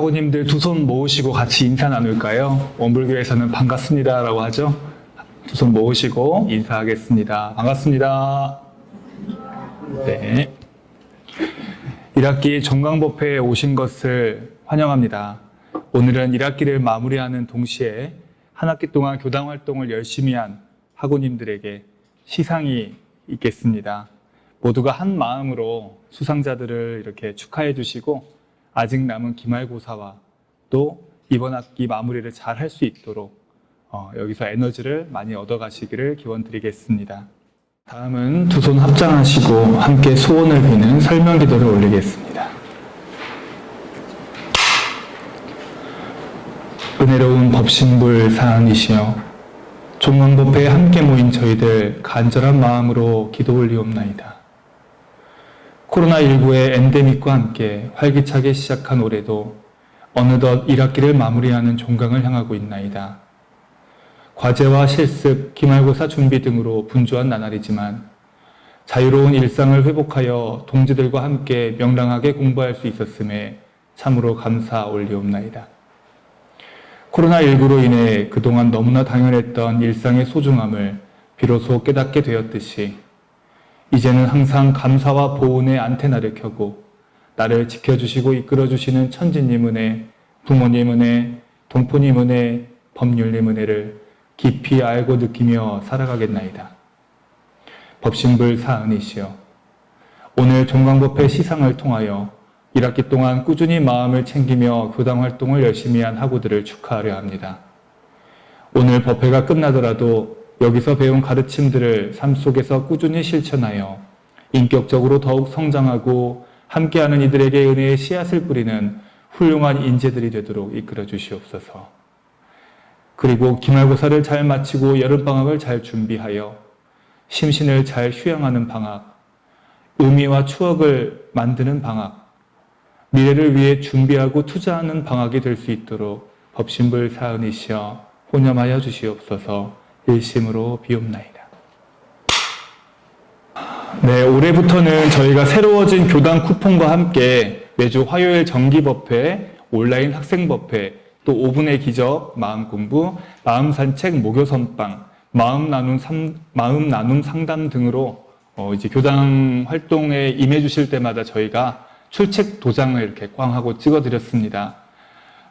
학우님들 두 손 모으시고 같이 인사 나눌까요? 원불교에서는 반갑습니다라고 하죠. 두 손 모으시고 인사하겠습니다. 반갑습니다. 네. 1학기 종강법회에 오신 것을 환영합니다. 오늘은 1학기를 마무리하는 동시에 한 학기 동안 교당 활동을 열심히 한 학우님들에게 시상이 있겠습니다. 모두가 한 마음으로 수상자들을 이렇게 축하해 주시고 아직 남은 기말고사와 또 이번 학기 마무리를 잘 할 수 있도록 어, 여기서 에너지를 많이 얻어가시기를 기원드리겠습니다. 다음은 두 손 합장하시고 함께 소원을 비는 설명 기도를 올리겠습니다. 은혜로운 법신불 사항이시여 종강법회에 함께 모인 저희들 간절한 마음으로 기도 올리옵나이다. 코로나19의 엔데믹과 함께 활기차게 시작한 올해도 어느덧 1학기를 마무리하는 종강을 향하고 있나이다. 과제와 실습, 기말고사 준비 등으로 분주한 나날이지만 자유로운 일상을 회복하여 동지들과 함께 명랑하게 공부할 수 있었음에 참으로 감사 올리옵나이다. 코로나19로 인해 그동안 너무나 당연했던 일상의 소중함을 비로소 깨닫게 되었듯이 이제는 항상 감사와 보온의 안테나를 켜고 나를 지켜주시고 이끌어주시는 천지님 은혜, 부모님 은혜, 동포님 은혜, 법률님 은혜를 깊이 알고 느끼며 살아가겠나이다. 법신불 사은이시여 오늘 종강법회 시상을 통하여 1학기 동안 꾸준히 마음을 챙기며 교당 활동을 열심히 한 학우들을 축하하려 합니다. 오늘 법회가 끝나더라도 여기서 배운 가르침들을 삶 속에서 꾸준히 실천하여 인격적으로 더욱 성장하고 함께하는 이들에게 은혜의 씨앗을 뿌리는 훌륭한 인재들이 되도록 이끌어 주시옵소서. 그리고 기말고사를 잘 마치고 여름방학을 잘 준비하여 심신을 잘 휴양하는 방학, 의미와 추억을 만드는 방학, 미래를 위해 준비하고 투자하는 방학이 될 수 있도록 법신불 사은이시여 혼념하여 주시옵소서 일심으로 비옵나이다. 네, 올해부터는 저희가 새로워진 교당 쿠폰과 함께 매주 화요일 정기법회, 온라인 학생법회, 또 5분의 기적, 마음 공부, 마음 산책, 목요 선방, 마음 나눔, 삼, 마음 나눔 상담 등으로 어, 이제 교당 활동에 임해 주실 때마다 저희가 출첵 도장을 이렇게 꽝 하고 찍어 드렸습니다.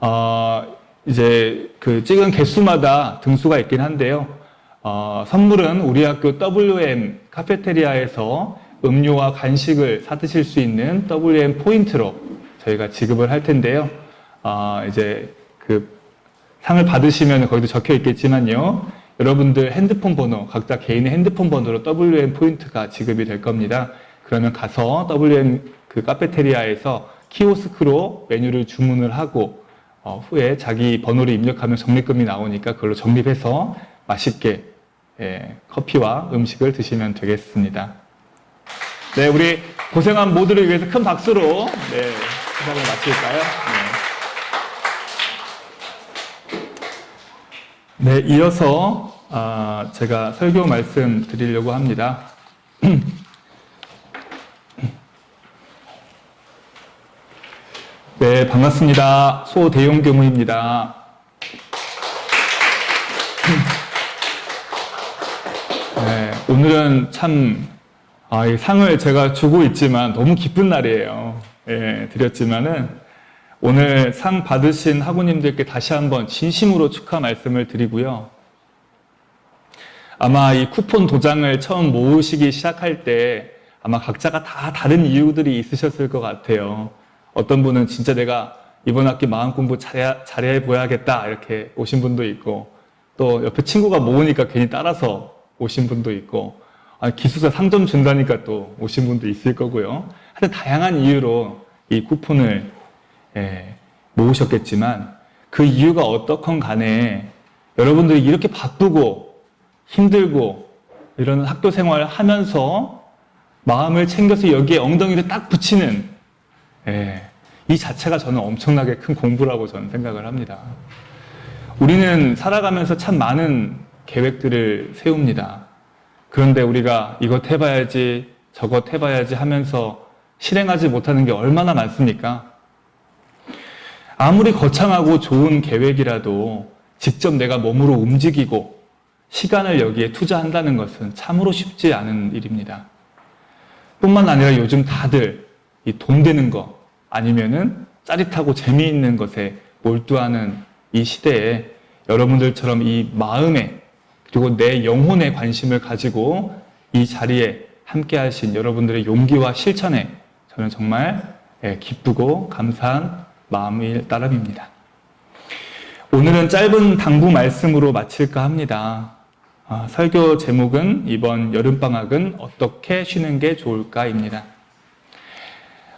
어, 이제 그 찍은 개수마다 등수가 있긴 한데요. 어, 선물은 우리 학교 WM 카페테리아에서 음료와 간식을 사 드실 수 있는 WM 포인트로 저희가 지급을 할 텐데요. 어, 이제 그 상을 받으시면 거기도 적혀 있겠지만요. 여러분들 핸드폰 번호, 각자 개인의 핸드폰 번호로 WM 포인트가 지급이 될 겁니다. 그러면 가서 WM 그 카페테리아에서 키오스크로 메뉴를 주문을 하고 어, 후에 자기 번호를 입력하면 적립금이 나오니까 그걸로 적립해서 맛있게 예, 커피와 음식을 드시면 되겠습니다. 네, 우리 고생한 모두를 위해서 큰 박수로 네, 시간을 마칠까요? 네. 네, 이어서 아, 제가 설교 말씀 드리려고 합니다. 네, 반갑습니다. 소대용 교무입니다. 네, 오늘은 참, 아, 이 상을 제가 주고 있지만 너무 기쁜 날이에요. 예, 드렸지만은 오늘 상 받으신 학우님들께 다시 한번 진심으로 축하 말씀을 드리고요. 아마 이 쿠폰 도장을 처음 모으시기 시작할 때 아마 각자가 다 다른 이유들이 있으셨을 것 같아요. 어떤 분은 진짜 내가 이번 학기 마음 공부 잘해, 보야겠다 이렇게 오신 분도 있고 또 옆에 친구가 모으니까 괜히 따라서 오신 분도 있고 아, 기숙사 상점 준다니까 또 오신 분도 있을 거고요. 하여튼 다양한 이유로 이 쿠폰을 예, 모으셨겠지만 그 이유가 어떻건 간에 여러분들이 이렇게 바쁘고 힘들고 이런 학교 생활을 하면서 마음을 챙겨서 여기에 엉덩이를 딱 붙이는 예, 이 자체가 저는 엄청나게 큰 공부라고 저는 생각을 합니다. 우리는 살아가면서 참 많은 계획들을 세웁니다. 그런데 우리가 이것 해봐야지, 저것 해봐야지 하면서 실행하지 못하는 게 얼마나 많습니까? 아무리 거창하고 좋은 계획이라도 직접 내가 몸으로 움직이고 시간을 여기에 투자한다는 것은 참으로 쉽지 않은 일입니다. 뿐만 아니라 요즘 다들 이 돈 되는 거 아니면은 짜릿하고 재미있는 것에 몰두하는 이 시대에 여러분들처럼 이 마음에 그리고 내 영혼에 관심을 가지고 이 자리에 함께 하신 여러분들의 용기와 실천에 저는 정말 예, 기쁘고 감사한 마음일 따름입니다. 오늘은 짧은 당부 말씀으로 마칠까 합니다. 아, 설교 제목은 이번 여름방학은 어떻게 쉬는 게 좋을까입니다.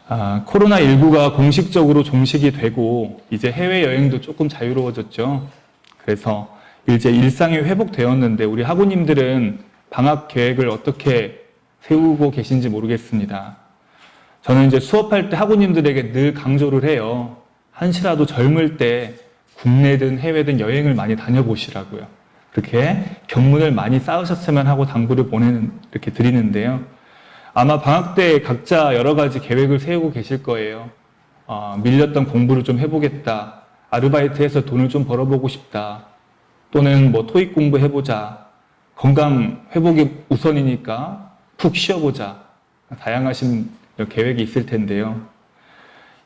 아, 코로나19가 공식적으로 종식이 되고 이제 해외여행도 조금 자유로워졌죠. 그래서 이제 일상이 회복되었는데 우리 학우님들은 방학 계획을 어떻게 세우고 계신지 모르겠습니다. 저는 이제 수업할 때 학우님들에게 늘 강조를 해요. 한시라도 젊을 때 국내든 해외든 여행을 많이 다녀보시라고요. 그렇게 견문을 많이 쌓으셨으면 하고 당부를 보내는, 이렇게 드리는데요. 아마 방학 때 각자 여러 가지 계획을 세우고 계실 거예요. 어, 밀렸던 공부를 좀 해보겠다. 아르바이트해서 돈을 좀 벌어보고 싶다. 또는 뭐 토익 공부 해보자. 건강 회복이 우선이니까 푹 쉬어보자. 다양하신 계획이 있을 텐데요.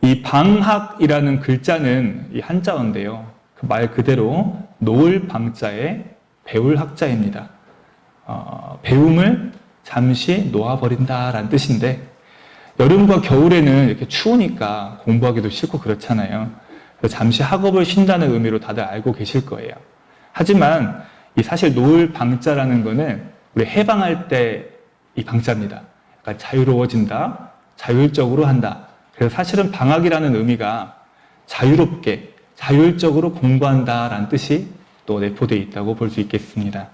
이 방학이라는 글자는 이 한자어인데요. 그 말 그대로 노을 방자의 배울 학자입니다. 어, 배움을 잠시 놓아버린다라는 뜻인데 여름과 겨울에는 이렇게 추우니까 공부하기도 싫고 그렇잖아요. 잠시 학업을 쉰다는 의미로 다들 알고 계실 거예요. 하지만 이 사실 노을 방자라는 거는 우리 해방할 때 이 방자입니다. 약간 자유로워진다, 자율적으로 한다. 그래서 사실은 방학이라는 의미가 자유롭게, 자율적으로 공부한다라는 뜻이 또 내포되어 있다고 볼 수 있겠습니다.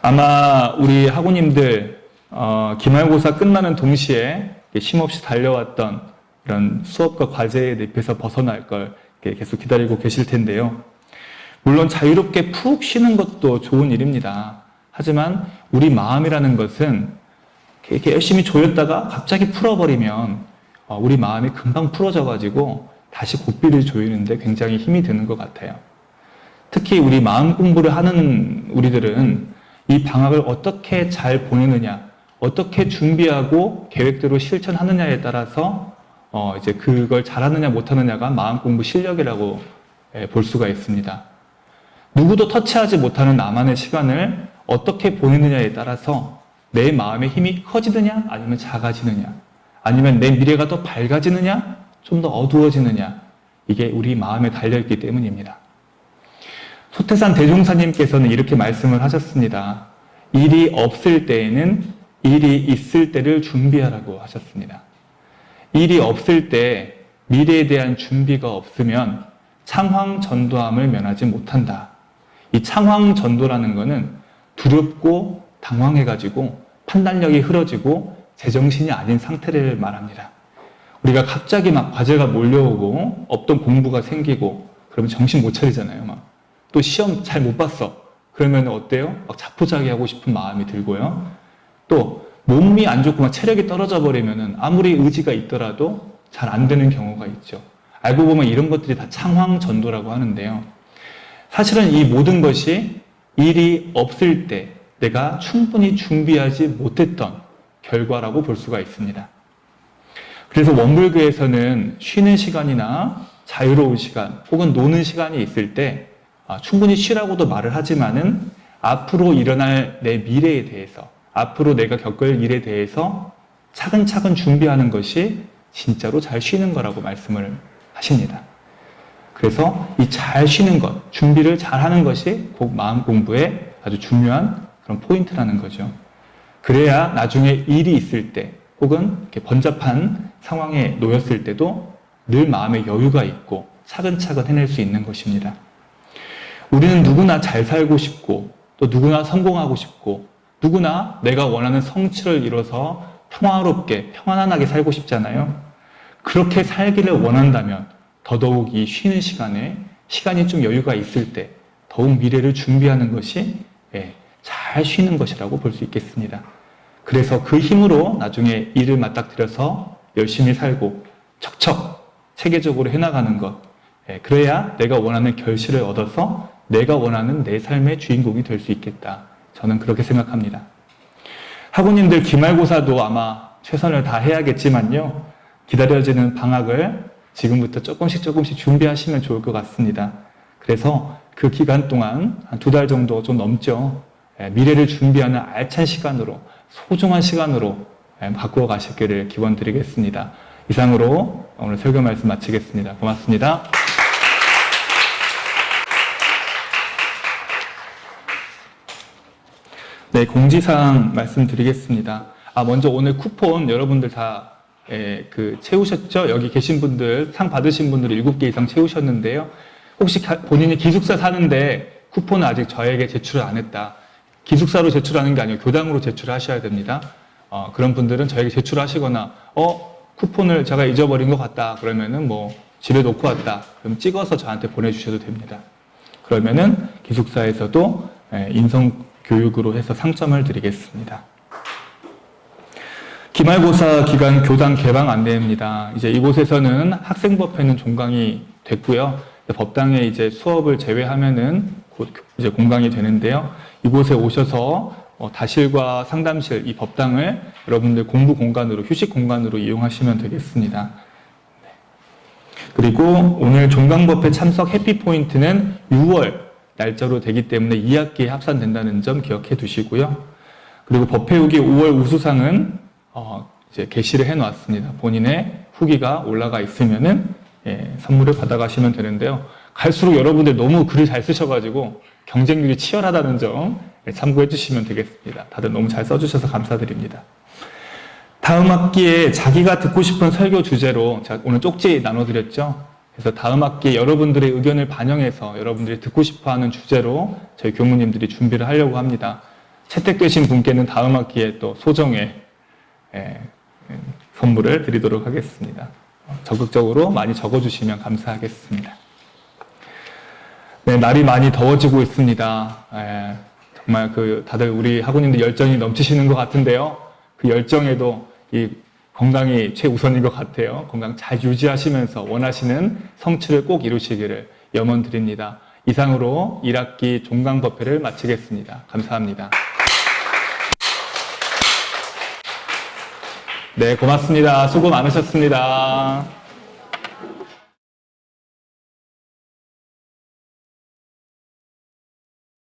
아마 우리 학우님들 어, 기말고사 끝나는 동시에 쉼없이 달려왔던 이런 수업과 과제의 늪에서 벗어날 걸 계속 기다리고 계실 텐데요. 물론 자유롭게 푹 쉬는 것도 좋은 일입니다. 하지만 우리 마음이라는 것은 이렇게 열심히 조였다가 갑자기 풀어버리면 어, 우리 마음이 금방 풀어져가지고 다시 고삐를 조이는데 굉장히 힘이 드는 것 같아요. 특히 우리 마음 공부를 하는 우리들은 이 방학을 어떻게 잘 보내느냐, 어떻게 준비하고 계획대로 실천하느냐에 따라서 어 이제 그걸 잘하느냐 못하느냐가 마음 공부 실력이라고 예, 볼 수가 있습니다. 누구도 터치하지 못하는 나만의 시간을 어떻게 보내느냐에 따라서 내 마음의 힘이 커지느냐 아니면 작아지느냐 아니면 내 미래가 더 밝아지느냐 좀 더 어두워지느냐 이게 우리 마음에 달려있기 때문입니다. 소태산 대종사님께서는 이렇게 말씀을 하셨습니다. 일이 없을 때에는 일이 있을 때를 준비하라고 하셨습니다. 일이 없을 때 미래에 대한 준비가 없으면 창황 전도함을 면하지 못한다. 이 창황 전도라는 것은 두렵고 당황해가지고 판단력이 흐려지고 제정신이 아닌 상태를 말합니다. 우리가 갑자기 막 과제가 몰려오고 없던 공부가 생기고 그러면 정신 못 차리잖아요. 막. 또 시험 잘 못 봤어. 그러면 어때요? 막 자포자기 하고 싶은 마음이 들고요. 또 몸이 안 좋고 막 체력이 떨어져 버리면은 아무리 의지가 있더라도 잘 안 되는 경우가 있죠. 알고 보면 이런 것들이 다 창황 전도라고 하는데요. 사실은 이 모든 것이 일이 없을 때 내가 충분히 준비하지 못했던 결과라고 볼 수가 있습니다. 그래서 원불교에서는 쉬는 시간이나 자유로운 시간 혹은 노는 시간이 있을 때 아, 충분히 쉬라고도 말을 하지만은 앞으로 일어날 내 미래에 대해서 앞으로 내가 겪을 일에 대해서 차근차근 준비하는 것이 진짜로 잘 쉬는 거라고 말씀을 하십니다. 그래서 이 잘 쉬는 것, 준비를 잘 하는 것이 곧 마음 공부의 아주 중요한 그런 포인트라는 거죠. 그래야 나중에 일이 있을 때 혹은 이렇게 번잡한 상황에 놓였을 때도 늘 마음에 여유가 있고 차근차근 해낼 수 있는 것입니다. 우리는 누구나 잘 살고 싶고 또 누구나 성공하고 싶고 누구나 내가 원하는 성취를 이뤄서 평화롭게 평안하게 살고 싶잖아요. 그렇게 살기를 원한다면 더더욱 이 쉬는 시간에 시간이 좀 여유가 있을 때 더욱 미래를 준비하는 것이 예, 잘 쉬는 것이라고 볼 수 있겠습니다. 그래서 그 힘으로 나중에 일을 맞닥뜨려서 열심히 살고 척척 체계적으로 해나가는 것 예, 그래야 내가 원하는 결실을 얻어서 내가 원하는 내 삶의 주인공이 될 수 있겠다. 저는 그렇게 생각합니다. 학우님들 기말고사도 아마 최선을 다해야겠지만요. 기다려지는 방학을 지금부터 조금씩 조금씩 준비하시면 좋을 것 같습니다. 그래서 그 기간 동안 한 두 달 정도 좀 넘죠. 예, 미래를 준비하는 알찬 시간으로 소중한 시간으로 예, 바꾸어 가시기를 기원 드리겠습니다. 이상으로 오늘 설교 말씀 마치겠습니다. 고맙습니다. 네, 공지사항 말씀드리겠습니다. 아, 먼저 오늘 쿠폰 여러분들 다, 예, 그, 채우셨죠? 여기 계신 분들, 상 받으신 분들 7개 이상 채우셨는데요. 혹시 가- 본인이 기숙사 사는데 쿠폰을 아직 저에게 제출을 안 했다. 기숙사로 제출하는 게 아니고 교당으로 제출하셔야 됩니다. 어, 그런 분들은 저에게 제출하시거나, 어, 쿠폰을 제가 잊어버린 것 같다. 그러면은 뭐, 집에 놓고 왔다. 그럼 찍어서 저한테 보내주셔도 됩니다. 그러면은 기숙사에서도 예, 인성 교육으로 해서 상점을 드리겠습니다. 기말고사 기간 교당 개방 안내입니다. 이제 이곳에서는 학생법회는 종강이 됐고요. 법당에 이제 수업을 제외하면은 곧 이제 공강이 되는데요. 이곳에 오셔서 어, 다실과 상담실 이 법당을 여러분들 공부 공간으로 휴식 공간으로 이용하시면 되겠습니다. 그리고 오늘 종강법회 참석 해피 포인트는 6월 날짜로 되기 때문에 2학기에 합산된다는 점 기억해 두시고요. 그리고 법회 후기 5월 우수상은 어, 이제 게시를 해 놨습니다. 본인의 후기가 올라가 있으면은 예, 선물을 받아가시면 되는데요. 갈수록 여러분들 너무 글을 잘 쓰셔가지고 경쟁률이 치열하다는 점 예, 참고해 주시면 되겠습니다. 다들 너무 잘 써주셔서 감사드립니다. 다음 학기에 자기가 듣고 싶은 설교 주제로 제가 오늘 쪽지 나눠드렸죠. 그래서 다음 학기에 여러분들의 의견을 반영해서 여러분들이 듣고 싶어 하는 주제로 저희 교무님들이 준비를 하려고 합니다. 채택되신 분께는 다음 학기에 또 소정의 선물을 드리도록 하겠습니다. 어, 적극적으로 많이 적어주시면 감사하겠습니다. 네, 날이 많이 더워지고 있습니다. 예, 정말 그 다들 우리 학우님들 열정이 넘치시는 것 같은데요. 그 열정에도 이 건강이 최우선인 것 같아요. 건강 잘 유지하시면서 원하시는 성취를 꼭 이루시기를 염원 드립니다. 이상으로 1학기 종강법회를 마치겠습니다. 감사합니다. 네, 고맙습니다. 수고 많으셨습니다.